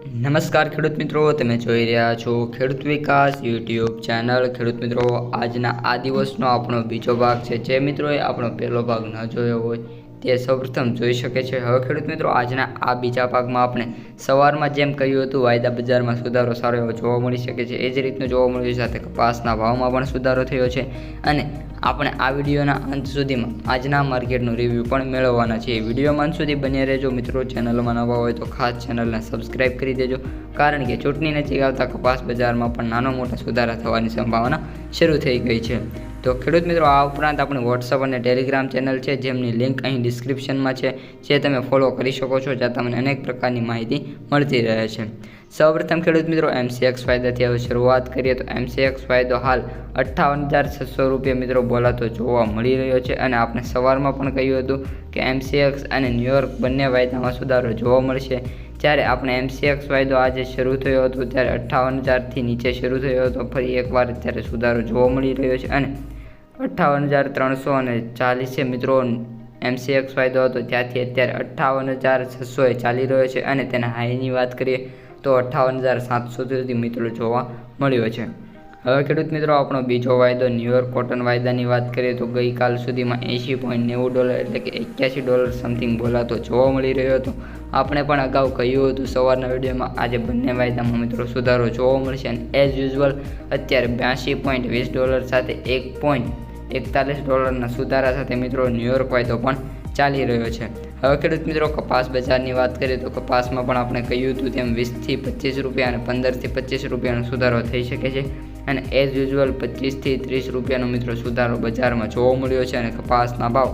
નમસ્કાર ખેડૂત મિત્રો, તમે જોઈ રહ્યા છો ખેડૂત વિકાસ યુટ્યુબ ચેનલ. ખેડૂત મિત્રો, આજના આ દિવસનો આપણો બીજો ભાગ છે. જે મિત્રોએ આપણો પહેલો ભાગ ન જોયો હોય તે સૌપ્રથમ જોઈ શકે છે. હવે ખેડૂત મિત્રો, આજના આ બીજા ભાગમાં આપણે સવારમાં જેમ કહ્યું હતું, વાયદા બજારમાં સુધારો સારો એવો જોવા મળી શકે છે. એ જ રીતનું જોવા મળ્યું છે, સાથે કપાસના ભાવમાં પણ સુધારો થયો છે. અને આપણે આ વિડીયોના અંત સુધીમાં આજના માર્કેટનું રિવ્યૂ પણ મેળવવાના છીએ. વિડીયોમાં અંત સુધી બન્યા રહેજો. મિત્રો, ચેનલમાં નવા હોય તો ખાસ ચેનલને સબસ્ક્રાઈબ કરી દેજો. કારણ કે ચૂંટણી નજીક આવતા કપાસ બજારમાં પણ નાનો મોટા સુધારા થવાની સંભાવના શરૂ થઈ ગઈ છે. તો ખેડૂત મિત્રો, આ ઉપરાંત આપણી વોટ્સઅપ અને ટેલિગ્રામ ચેનલ છે, જેમની લિંક અહીં ડિસ્ક્રિપ્શનમાં છે, જે તમે ફોલો કરી શકો છો, જ્યાં તમને અનેક પ્રકારની માહિતી મળતી રહે છે. સૌપ્રથમ ખેડૂત મિત્રો એમસીએક્સ ફાયદાથી હવે શરૂઆત કરીએ તો એમસીએક્સ ફાયદો હાલ અઠ્ઠાવન હજાર છસો રૂપિયા મિત્રો બોલાતો જોવા મળી રહ્યો છે અને આપણે સવારમાં પણ કહ્યું હતું કે એમસીએક્સ અને ન્યુયોર્ક બંને વાયદામાં સુધારો જોવા મળશે. જ્યારે આપણે એમસીએક્સ વાયદો આજે શરૂ થયો હતો, ત્યારે અઠ્ઠાવન હજારથી નીચે શરૂ થયો હતો, ફરી એકવાર ત્યારે સુધારો જોવા મળી રહ્યો છે અને અઠ્ઠાવન હજાર ત્રણસો અને ચાલીસે મિત્રો એમસીએક્સ ફાયદો હતો. ત્યાંથી અત્યારે અઠ્ઠાવન હજાર છસોએ ચાલી રહ્યો છે અને તેના હાઈની વાત કરીએ તો અઠ્ઠાવન હજાર સાતસો સુધી મિત્રો જોવા મળ્યો છે. હવે ખેડૂત મિત્રો, આપણો બીજો વાયદો ન્યુયોર્ક કોટન વાયદાની વાત કરીએ તો ગઈકાલ સુધીમાં એંશી પોઈન્ટ નેવું ડોલર એટલે કે એક્યાસી ડોલર સમથિંગ બોલાતો જોવા મળી રહ્યો હતો. આપણે પણ અગાઉ કહ્યું હતું સવારના વિડીયોમાં, આજે બંને વાયદામાં મિત્રો સુધારો જોવા મળશે અને એઝ યુઝ્યુઅલ અત્યારે બ્યાસી પોઈન્ટ વીસ ડોલર સાથે એક પોઈન્ટ એકતાલીસ ડોલરના સુધારા સાથે મિત્રો ન્યુયોર્ક વાયદો પણ ચાલી રહ્યો છે. હવે ખેડૂત મિત્રો કપાસ બજારની વાત કરીએ તો કપાસમાં પણ આપણે કહ્યું હતું તેમ વીસથી પચીસ રૂપિયા અને પંદરથી પચીસ રૂપિયાનો સુધારો થઈ શકે છે અને એઝ યુઝ્યુઅલ પચીસથી ત્રીસ રૂપિયાનો મિત્રો સુધારો બજારમાં જોવા મળ્યો છે અને કપાસના ભાવ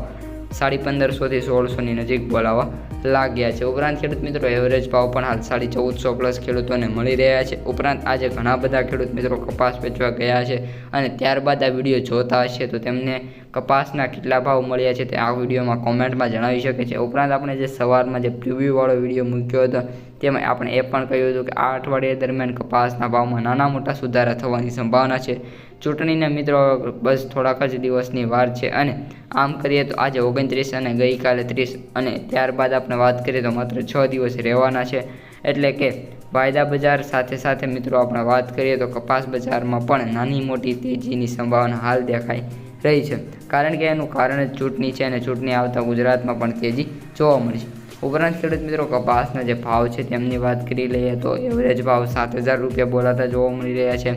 સાડી પંદરસોથી સોળસોની નજીક બોલાવા લાગ્યા છે. ઉપરાંત ખેડૂત મિત્રો એવરેજ ભાવ પણ હાલ સાડી ચૌદસો પ્લસ ખેડૂતોને મળી રહ્યા છે. ઉપરાંત આજે ઘણા બધા ખેડૂત મિત્રો કપાસ વેચવા ગયા છે અને ત્યારબાદ આ વીડિયો જોતા હશે તો તેમને કપાસના કેટલા ભાવ મળ્યા છે તે આ વિડીયોમાં કોમેન્ટમાં જણાવી શકે છે. ઉપરાંત આપણે જે સવારમાં જે પ્રિવ્યૂવાળો વીડિયો મૂક્યો હતો, તેમાં આપણે એ પણ કહ્યું હતું કે આ અઠવાડિયા દરમિયાન કપાસના ભાવમાં નાના મોટા સુધારા થવાની સંભાવના છે. ચૂંટણીના મિત્રો, બસ થોડાક જ દિવસની વાર છે અને આમ કરીએ તો આજે ઓગણત્રીસ અને ગઈકાલે ત્રીસ અને ત્યારબાદ આપણે વાત કરીએ તો માત્ર છ દિવસ રહેવાના છે. એટલે કે વાયદા બજાર સાથે સાથે મિત્રો, આપણે વાત કરીએ તો કપાસ બજારમાં પણ નાની મોટી તેજીની સંભાવના હાલ દેખાઈ રહી છે. કારણ કે એનું કારણ જ ચૂંટણી છે અને ચૂંટણી આવતા ગુજરાતમાં પણ તેજી જોવા મળશે ઉપરાંત ખેડૂત મિત્રો, કપાસના જે ભાવ છે તેમની વાત કરી લઈએ તો એવરેજ ભાવ સાત હજાર રૂપિયા બોલાતા જોવા મળી રહ્યા છે.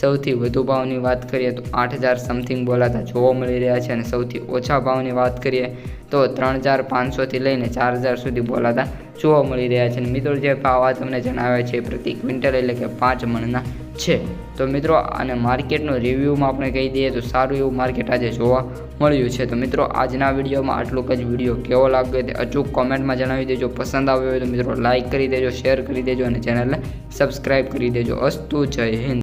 સૌથી વધુ ભાવની વાત કરીએ તો આઠ હજાર સમથિંગ બોલાતા જોવા મળી રહ્યા છે અને સૌથી ઓછા ભાવની વાત કરીએ તો ત્રણ હજાર પાંચસોથી લઈને ચાર હજાર સુધી બોલાતા જોવા મળી રહ્યા છે. અને મિત્રો, જે ભાવ આ તમને જણાવે છે પ્રતિ ક્વિન્ટલ એટલે કે પાંચ મણના છે. તો મિત્રો અને માર્કેટનો રિવ્યૂમાં આપણે કહી દઈએ તો સારું એવું માર્કેટ આજે જોવા મળ્યું છે. તો મિત્રો, આજના વિડીયોમાં આટલું જ વીડિયો કેવો લાગ્યો તે અચૂક કોમેન્ટમાં જણાવી દેજો. પસંદ આવ્યો હોય તો મિત્રો લાઇક કરી દેજો, શેર કરી દેજો અને ચેનલને સબસ્ક્રાઈબ કરી દેજો. અસ્તુ જય હિન્દ.